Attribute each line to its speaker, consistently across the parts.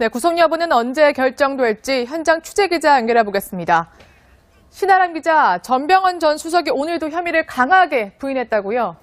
Speaker 1: 네, 구속 여부는 언제 결정될지 현장 취재 기자 연결해 보겠습니다. 신아람 기자, 전병헌 전 수석이 오늘도 혐의를 강하게 부인했다고요?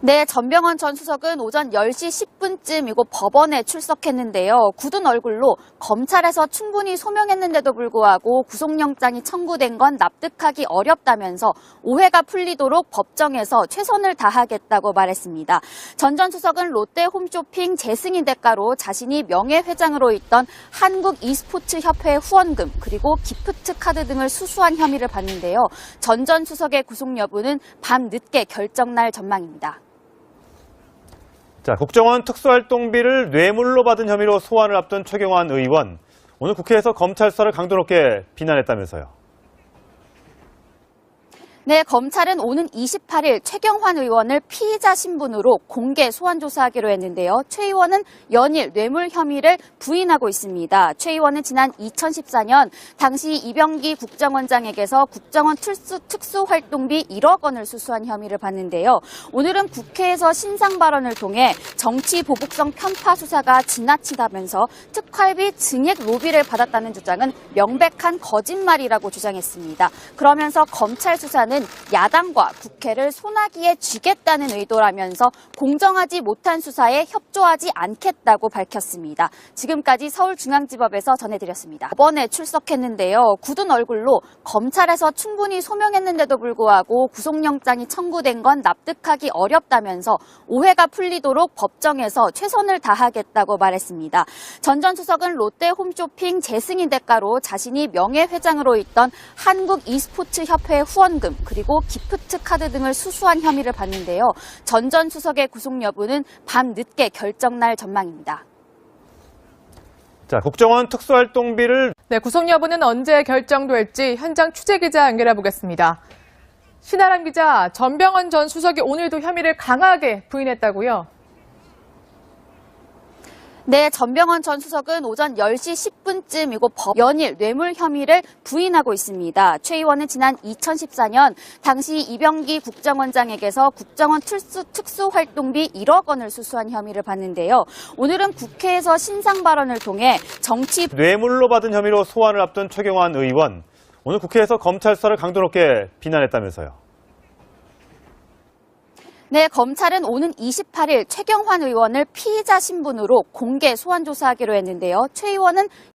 Speaker 2: 네, 전병헌 전 수석은 오전 10시 10분쯤 이곳 법원에 출석했는데요. 굳은 얼굴로 검찰에서 충분히 소명했는데도 불구하고 구속영장이 청구된 건 납득하기 어렵다면서 오해가 풀리도록 법정에서 최선을 다하겠다고 말했습니다. 전 전 수석은 롯데 홈쇼핑 재승인 대가로 자신이 명예회장으로 있던 한국 e스포츠 협회 후원금 그리고 기프트 카드 등을 수수한 혐의를 받는데요. 전 전 수석의 구속 여부는 밤 늦게 결정날 전망입니다.
Speaker 3: 자, 국정원 특수활동비를 뇌물로 받은 혐의로 소환을 앞둔 최경환 의원. 오늘 국회에서 검찰 수사를 강도 높게 비난했다면서요.
Speaker 2: 네, 검찰은 오는 28일 최경환 의원을 피의자 신분으로 공개 소환 조사하기로 했는데요. 최 의원은 연일 뇌물 혐의를 부인하고 있습니다. 최 의원은 지난 2014년 당시 이병기 국정원장에게서 국정원 특수, 특수활동비 1억 원을 수수한 혐의를 받는데요. 오늘은 국회에서 신상 발언을 통해 정치 보복성 편파 수사가 지나치다면서 특활비 증액 로비를 받았다는 주장은 명백한 거짓말이라고 주장했습니다. 그러면서 검찰 수사는 야당과 국회를 소나기에 쥐겠다는 의도라면서 공정하지 못한 수사에 협조하지 않겠다고 밝혔습니다. 지금까지 서울중앙지법에서 전해드렸습니다. 법원에 출석했는데요. 굳은 얼굴로 검찰에서 충분히 소명했는데도 불구하고 구속영장이 청구된 건 납득하기 어렵다면서 오해가 풀리도록 법정에서 최선을 다하겠다고 말했습니다. 전 전 수석은 롯데 홈쇼핑 재승인 대가로 자신이 명예회장으로 있던 한국 e스포츠 협회 후원금 그리고 기프트 카드 등을 수수한 혐의를 받는데요. 전 전 수석의 구속 여부는 밤 늦게 결정날 전망입니다.
Speaker 3: 자, 국정원 특수활동비를
Speaker 1: 네, 구속 여부는 언제 결정될지 현장 취재 기자 연결해 보겠습니다. 신아람 기자, 전병헌 전 수석이 오늘도 혐의를 강하게 부인했다고요?
Speaker 2: 네, 전병헌 전 수석은 오전 10시 10분쯤 이곳 법 연일 뇌물 혐의를 부인하고 있습니다. 최 의원은 지난 2014년 당시 이병기 국정원장에게서 국정원 특수, 특수활동비 1억 원을 수수한 혐의를 받는데요. 오늘은 국회에서 신상 발언을 통해 정치
Speaker 3: 뇌물로 받은 혐의로 소환을 앞둔 최경환 의원. 오늘 국회에서 검찰 수사를 강도 높게 비난했다면서요.
Speaker 2: 네, 검찰은 오는 28일 최경환 의원을 피의자 신분으로 공개 소환 조사하기로 했는데요. 최 의원은